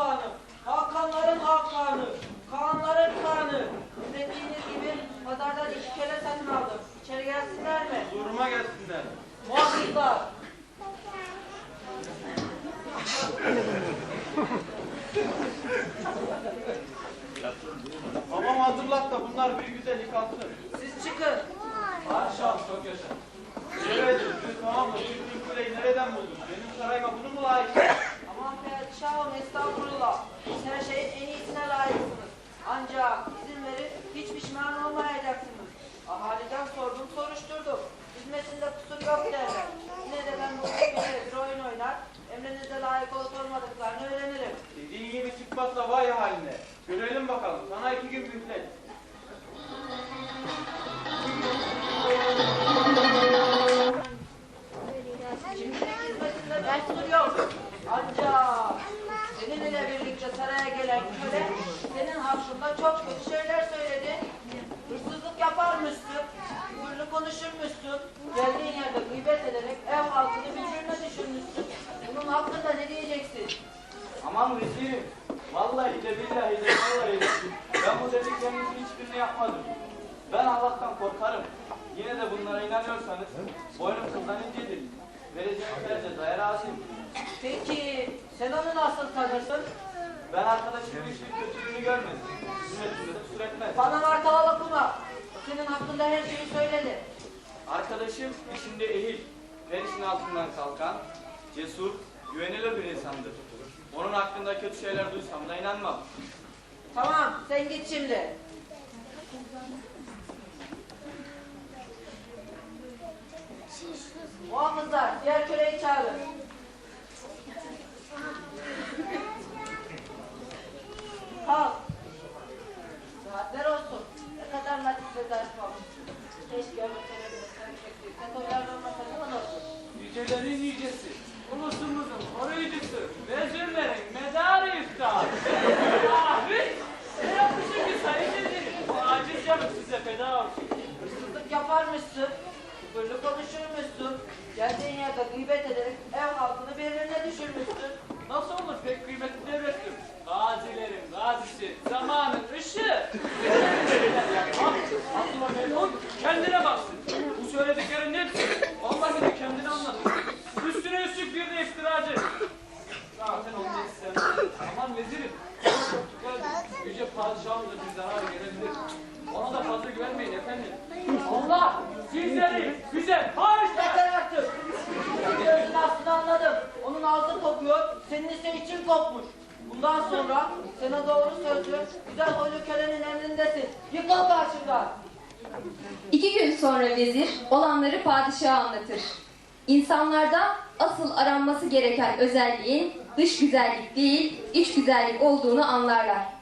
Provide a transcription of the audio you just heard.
sultanı, Hakanların Hakanı, Kaanların Kaanı. Emrettiğiniz gibi pazardan iki kere satın aldım. İçeri gelsinler mi? Duruma gelsinler. Muhafızlar. Babam hazırlat da bunlar bir güzel yıkansın. Siz çıkın. Padişahım çok yaşa. Haline. Görelim bakalım. Sana iki gün mühlet. Kusur yok. Ancak senin ile birlikte saraya gelen köle senin hakkında çok kötü şeyler söyledi. Hırsızlık yaparmışsın, uğurlu konuşurmuşsun, geldiğin yerde gıybet ederek ev halkını birbirine düşürmüşsün. Bunun hakkında ne diyeceksin? Aman vezirim. Vallahi de billahi de vallahi de. Ben bu dediklerinizin hiçbirini yapmadım. Ben Allah'tan korkarım. Yine de bunlara inanıyorsanız boynum kıldan incedir. Vereceğim her cezaya razıyım. Peki sen onu nasıl tanırsın? Ben arkadaşımın hiçbir kötülüğünü görmedim. Hizmetinde de kusur etmez. Bana martaval okuma. Senin hakkında her şeyi söyledi. Arkadaşım işinde ehil, her işin altından kalkan, cesur, güvenilir bir insandır. Onun hakkında kötü şeyler duysam da inanmam. Tamam sen git şimdi. Muhafızlar diğer köleyi çağırın. Kalk. Saatler olsun. Ne kadar latif ve zarif olmuş. Keşke televizyonu çektiğinde toylarda olmasa ne olursun. Yücelerin Geldiğin yerde gıybet ederek ev halkını birbirine düşürmüşsün. Ağzı kokuyor, senin ise için kopmuş. Bundan sonra sana doğru sözlü, güzel huylu kölenin emrindesin. Yıkıl karşımdan. İki gün sonra vezir olanları padişaha anlatır. İnsanlarda asıl aranması gereken özelliğin dış güzellik değil, iç güzellik olduğunu anlarlar.